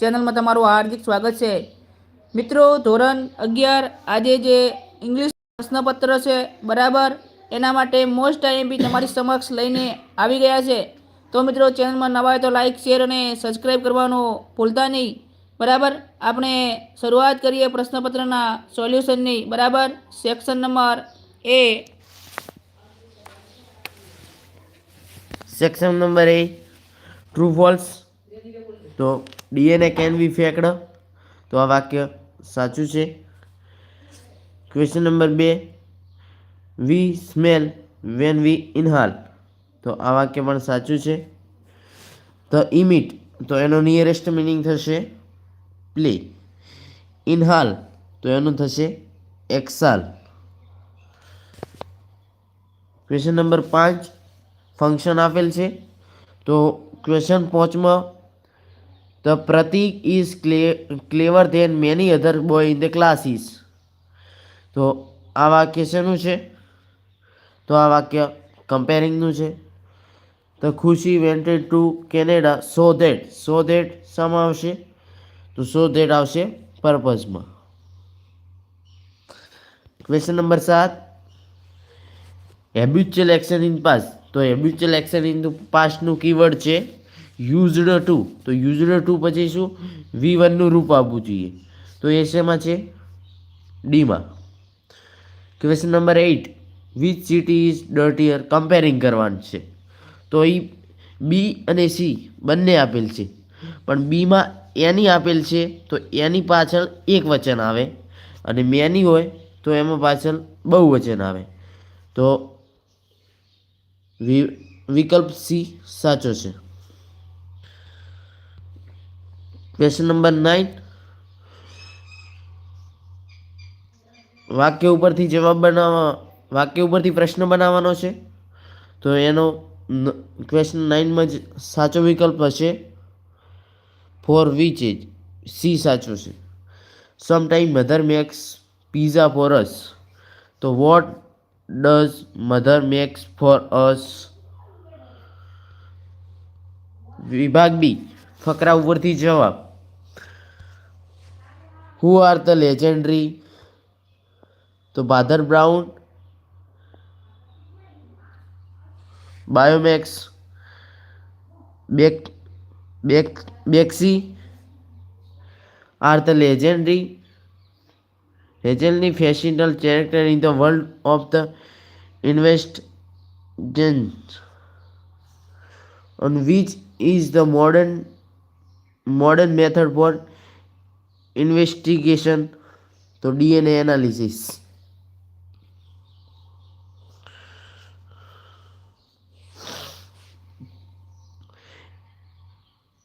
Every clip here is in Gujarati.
ચેનલમાં તમારું હાર્દિક સ્વાગત છે. મિત્રો, ધોરણ અગિયાર આજે જે ઇંગ્લિશ પ્રશ્નપત્ર છે, બરાબર? એના માટે મોસ્ટ આઈએમપી તમારી સમક્ષ લઈને આવી ગયા છે. તો મિત્રો, ચેનલમાં નવા હોય તો લાઇક શેર અને સબસ્ક્રાઈબ કરવાનું ભૂલતા નહીં. બરાબર? આપણે શરૂઆત કરીએ પ્રશ્નપત્રના સોલ્યુશનની. બરાબર? Section number A section number A true false તો ડીએનએ કેન બી ફેક્ડ. તો આ વાક્ય સાચું છે. ક્વેશ્ચન નંબર બે. We smell when we inhale તો આ વાક્ય પણ સાચું છે. ધ ઇમિટ તો એનો નિયરેસ્ટ મિનિંગ થશે પ્લે ઇનહાલ તો એનું થશે એક્સાલ ક્વેશ્ચન નંબર પાંચ. ફંક્શન આપેલ છે. તો ક્વેશ્ચન પાંચમાં the Pratik is clever than many other boy in the classes. તો આ વાક્ય શેનું છે? તો આ વાક્ય કમ્પેરિંગનું છે. The Khushi wanted to Canada so that so that શામાં આવશે? તો સો ધેટ આવશે પર્પઝમાં ક્વેશ્ચન નંબર સાત. હેબ્યુચ્યુઅલ એક્શન ઇન પાસ તો હેબ્યુચ્યુઅલ એક્શન ઇન પાસ્ટનું કીવર્ડ છે યુઝડ ટુ. તો યુઝડ ટુ પછી શું? વી વનનું રૂપ આપવું જોઈએ. તો એ છે? ડીમાં. Question number eight which city is dirtier comparing કરવાનું છે. તો એ બી અને સી બંને આપેલ છે. પણ બીમાં એની આપેલ છે, તો એની પાછળ એક વચન આવે. અને મેની હોય, તો એમાં પાછળ બહુ વચન આવે. તો વિકલ્પ સી સાચો છે. ક્વેશ્ચન નંબર નાઇન વાક્ય ઉપરથી જવાબ બનાવવા, વાક્ય ઉપરથી પ્રશ્ન બનાવવાનો છે. તો એનો ક્વેશ્ચન નાઇનમાં જ સાચો વિકલ્પ હશે. ફોર વિચ એજ સી સાચો છે. Some time mother makes pizza for us તો what does mother makes for us વિભાગ બી ફકરા ઉપરથી જવાબ. હુ આર ધ લેજેન્ડરી તો ભાદર બ્રાઉન બાયોમેક્સ back back બેક્સી are the legendary legendary fashionable character in the world of the invest on which is the modern modern method for investigation, તો ડીએનએ એનાલિસિસ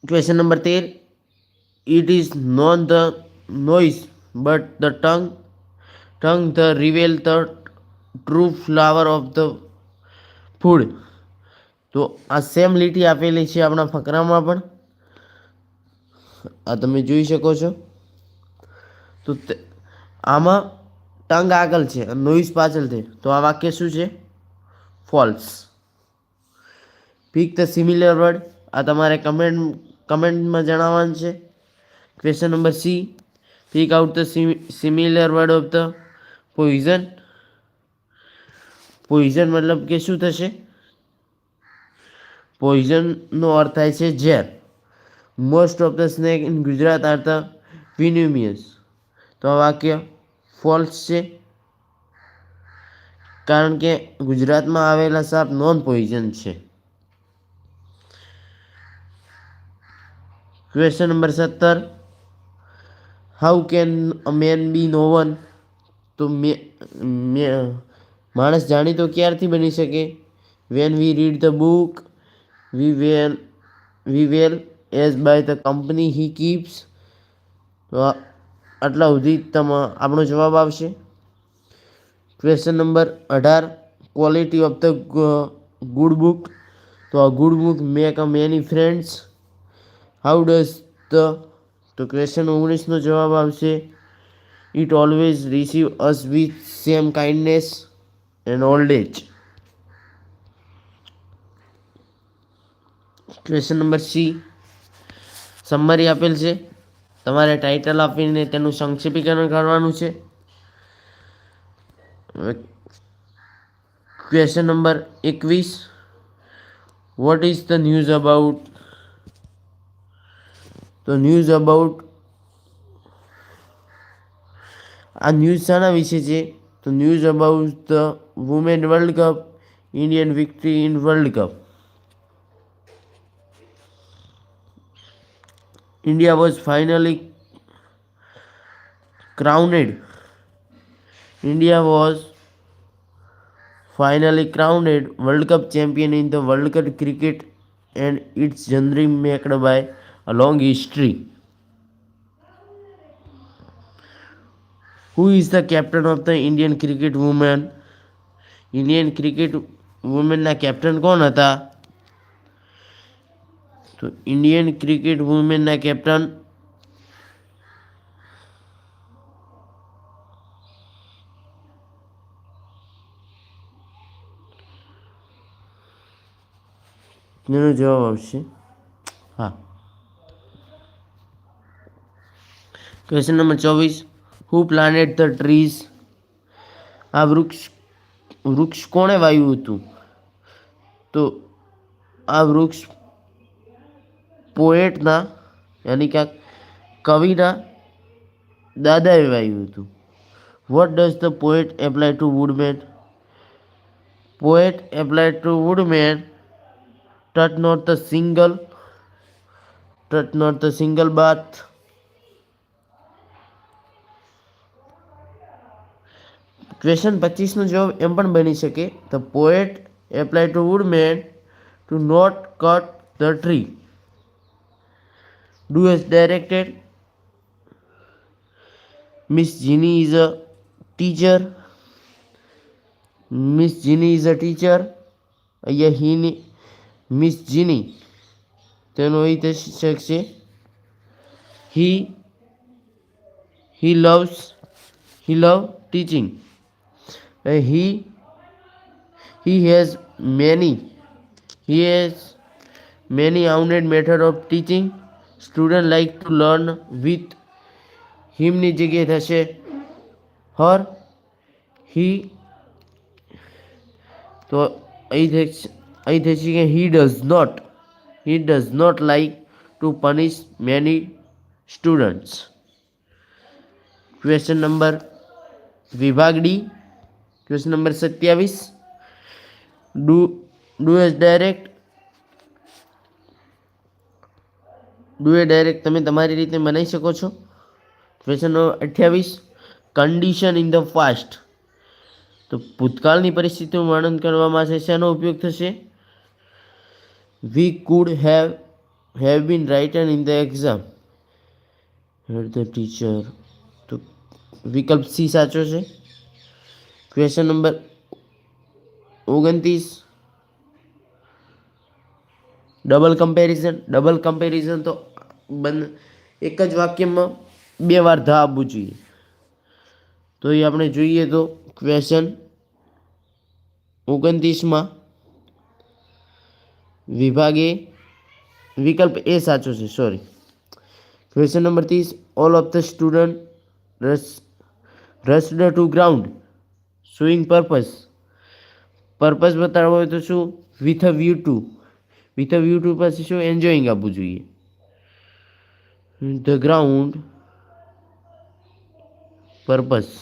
ક્વેશ્ચન નંબર તેર. It is known the noise but the tongue tongue the reveal the true flower of the food તો આ સેમ લીટી આપેલી છે આપણા ફકરામાં પણ. આ તમે જોઈ શકો છો. તો આમાં ટંગ આગળ છે નોઈઝ પાછળ છે. તો આ વાક્ય શું છે? False. Pick the similar word. આ તમારે કમેન્ટ કમેન્ટમાં જણાવવાનું છે. Question number C. Pick out the similar word of the poison. Poison મતલબ કે શું થશે? પોઈઝનનો અર્થ થાય છે ઝેર. Most of the snake in Gujarat are the venomous. તો આ વાક્ય ફોલ્સ છે. કારણ કે ગુજરાતમાં આવેલા સાપ નોન પોઈઝન છે. ક્વેશ્ચન નંબર સત્તર. How can a man be no one તો માણસ જાણીતો ક્યારથી બની શકે? When we read the book we well we well as by the company he keeps આટલા સુધી તમે આપણો જવાબ આવશે. ક્વેશ્ચન નંબર અઢાર quality of the good book તો આ good book make a many friends how does the તો ક્વેશ્ચન ઓગણીસનો જવાબ આવશે. It always receive us with same kindness and old age question number C summary આપેલ છે. તમારે ટાઇટલ આપીને તેનું સંક્ષેપીકરણ કરવાનું છે. ક્વેશ્ચન નંબર એકવીસ. What is the news about તો ન્યૂઝ અબાઉટ આ ન્યૂઝ શાના વિશે છે? તો news about the women world cup Indian victory in world cup India was finally crowned. India was finally crowned World Cup champion in the World Cup cricket and its journey marked by a long history. Who is the captain of the Indian cricket women? Indian cricket વુમેનના captain કોણ હતા તો ઇન્ડિયન ક્રિકેટ વુમેનના કેપ્ટન એનો જવાબ આવશે. હા. ક્વેશ્ચન નંબર ચોવીસ. હુ પ્લાનેટ ધ ટ્રીઝ આ વૃક્ષ વૃક્ષ કોણે વાવ્યું હતું? તો આ વૃક્ષ પોએટના, યાની કે કવિના દાદાએ વાવ્યું હતું. What does the poet apply to woodman poet apply to woodman touch not the single touch not the single bough question પચીસનો જવાબ એમ પણ બની શકે. The poet apply to woodman to not cut the tree do as directed miss Jeanie is a teacher miss Jeanie is a teacher અહીંયા હીની મિસ જીની તેનો અહીં થઈ શકશે he he loves he love teaching he he has many, he has many outdated method of teaching. Student like to learn with him ની જગ્યાએ થશે her he તો અહીં અહીં થશે કે he does not he does not like to punish many students question number વિભાગ ડી ક્વેશ્ચન નંબર સત્યાવીસ do do as direct do a direct તમે તમારી રીતે બનાવી શકો છો. ક્વેશ્ચન નંબર અઠ્યાવીસ કન્ડિશન ઇન ધ ફાસ્ટ તો ભૂતકાળની પરિસ્થિતિનું વર્ણન કરવામાં છે શેનો ઉપયોગ થશે? We could have have been written in the exam had the teacher તો વિકલ્પ સી સાચો છે. ક્વેશ્ચન નંબર ઓગણત્રીસ. ડબલ કમ્પેરિઝન ડબલ કમ્પેરિઝન તો બંને એક જ વાક્યમાં બે વાર ધા આપવું જોઈએ. તો એ આપણે જોઈએ તો ક્વેશ્ચન ઓગણત્રીસમાં વિભાગે વિકલ્પ એ સાચો છે સોરી ક્વેશ્ચન નંબર ત્રીસ all of the student rush rushed to ground showing purpose purpose બતાવવો હોય તો શું? With a view to with a view to પછી શું? એન્જોઈંગ આપવું જોઈએ. ધ ગ્રાઉન્ડ પર્પઝ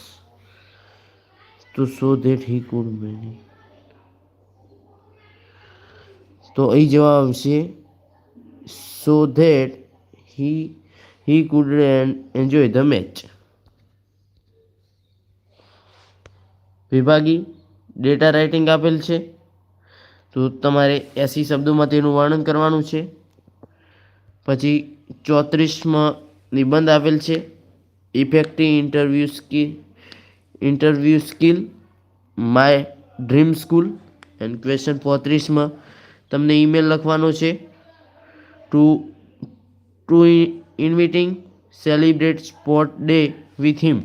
તો so that he could many તો અહીં જવાબ આવશે so that he he could enjoy the match વિભાગી data writing આપેલ છે. તો તમારે એસી શબ્દોમાં તેનું વર્ણન કરવાનું છે. પછી ચોત્રીસમાં નિબંધ આપેલ છે. Effective interview skill interview skill my dream school and question પોત્રીસમાં તમને ઈમેલ લખવાનો છે. To to inviting celebrate sport day with him